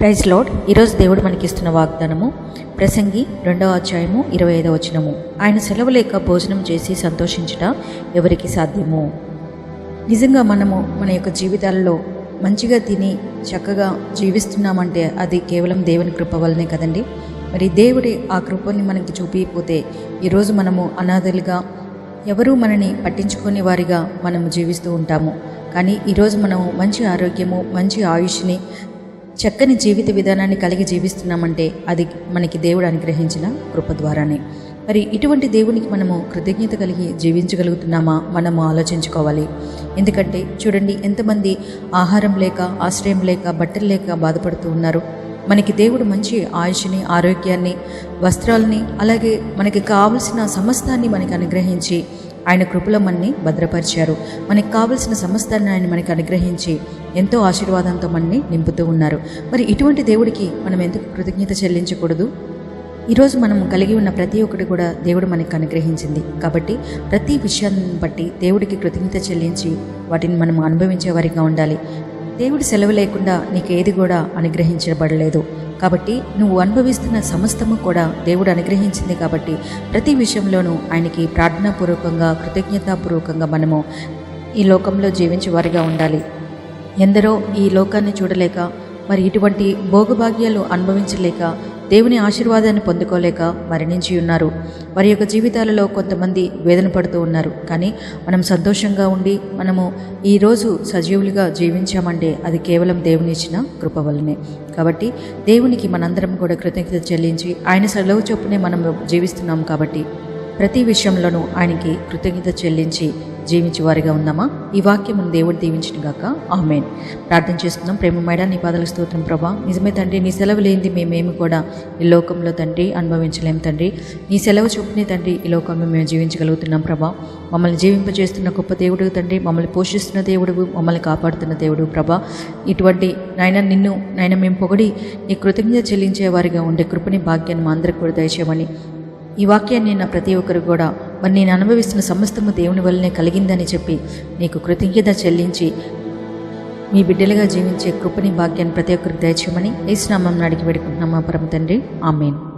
Praise load ఈరోజు దేవుడు మనకిస్తున్న వాగ్దానము ప్రసంగి రెండవ అధ్యాయము ఇరవై ఐదవ వచనము. ఆయన సెలవు లేక భోజనం చేసి సంతోషించట ఎవరికి సాధ్యము? నిజంగా మనము మన యొక్క జీవితాల్లో మంచిగా తిని చక్కగా జీవిస్తున్నామంటే అది కేవలం దేవుని కృప వల్లనే కదండి. మరి దేవుడి ఆ కృపని మనకి చూపించకపోతే ఈరోజు మనము అనాథలుగా ఎవరూ మనని పట్టించుకునే వారిగా మనము జీవిస్తూ ఉంటాము. కానీ ఈరోజు మనము మంచి ఆరోగ్యము మంచి ఆయుష్ని చక్కని జీవిత విధానాన్ని కలిగి జీవిస్తున్నామంటే అది మనకి దేవుడు అనుగ్రహించిన కృప ద్వారానే. మరి ఇటువంటి దేవునికి మనము కృతజ్ఞత కలిగి జీవించగలుగుతున్నామా? మనము ఆలోచించుకోవాలి. ఎందుకంటే చూడండి ఎంతమంది ఆహారం లేక ఆశ్రయం లేక బట్టలు లేక బాధపడుతూ ఉన్నారు. మనకి దేవుడు మంచి ఆయుష్ని ఆరోగ్యాన్ని వస్త్రాలని అలాగే మనకి కావలసిన సమస్తాన్ని మనకి అనుగ్రహించి ఆయన కృపలో మనని భద్రపరిచారు. మనకి కావలసిన సమస్తాన్ని ఆయన మనకి అనుగ్రహించి ఎంతో ఆశీర్వాదంతో మనని నింపుతూ ఉన్నారు. మరి ఇటువంటి దేవుడికి మనం ఎందుకు కృతజ్ఞత చెల్లించకూడదు? ఈరోజు మనం కలిగి ఉన్న ప్రతి ఒక్కటి కూడా దేవుడు మనకు అనుగ్రహించింది. కాబట్టి ప్రతి విషయాన్ని బట్టి దేవుడికి కృతజ్ఞత చెల్లించి వాటిని మనం అనుభవించే వారిగా ఉండాలి. దేవుడి సెలవు లేకుండా నీకు ఏది కూడా అనుగ్రహించబడలేదు. కాబట్టి నువ్వు అనుభవిస్తున్న సమస్తము కూడా దేవుడు అనుగ్రహించింది కాబట్టి ప్రతి విషయంలోనూ ఆయనకి ప్రార్థనాపూర్వకంగా కృతజ్ఞతాపూర్వకంగా మనము ఈ లోకంలో జీవించే వారిగా ఉండాలి. ఎందరో ఈ లోకాన్ని చూడలేక మరి ఇటువంటి భోగభాగ్యాలు అనుభవించలేక దేవుని ఆశీర్వాదాన్ని పొందుకోలేక మరణించి ఉన్నారు. వారి యొక్క జీవితాలలో కొంతమంది వేదన పడుతూ ఉన్నారు. కానీ మనం సంతోషంగా ఉండి మనము ఈరోజు సజీవులుగా జీవించామంటే అది కేవలం దేవుని ఇచ్చిన కృప వల్లనే. కాబట్టి దేవునికి మనందరం కూడా కృతజ్ఞత చెల్లించి ఆయన సెలవు చొప్పునే మనం జీవిస్తున్నాం కాబట్టి ప్రతి విషయంలోనూ ఆయనకి కృతజ్ఞత చెల్లించి జీవించే వారిగా ఉందామా ఈ వాక్యం దేవుడు దీవించిన గాక ఆమెన్. ప్రార్థన చేసుకుందాం ప్రేమ మేడ నీ పాదల స్తోత్రం ప్రభా. నిజమే తండ్రి నీ సెలవు లేనిది మేమేమి కూడా ఈ లోకంలో తండ్రి అనుభవించలేం తండ్రి. నీ సెలవు చొప్పునే తండ్రి ఈ లోకంలో మేము జీవించగలుగుతున్నాం ప్రభా. మమ్మల్ని జీవింపజేస్తున్న గొప్ప దేవుడు తండ్రి మమ్మల్ని పోషిస్తున్న దేవుడు మమ్మల్ని కాపాడుతున్న దేవుడు ప్రభా. ఇటువంటి నాయన నిన్ను నాయన మేము పొగడి నీ కృతజ్ఞత చెల్లించే వారిగా ఉండే కృపని భాగ్యాన్ని మా అందరికి కూడా దయచేయమని ఈ వాక్యాన్ని నా ప్రతి ఒక్కరు కూడా మరి నేను అనుభవిస్తున్న సమస్తము దేవుని వల్లనే కలిగిందని చెప్పి నీకు కృతజ్ఞత చెల్లించి మీ బిడ్డలుగా జీవించే కృపని భాగ్యాన్ని ప్రతి ఒక్కరికి దయచేయమని ఏసునామం అడిగి పెడుకుంటున్నాం మా పరమ తండ్రి. ఆమెను.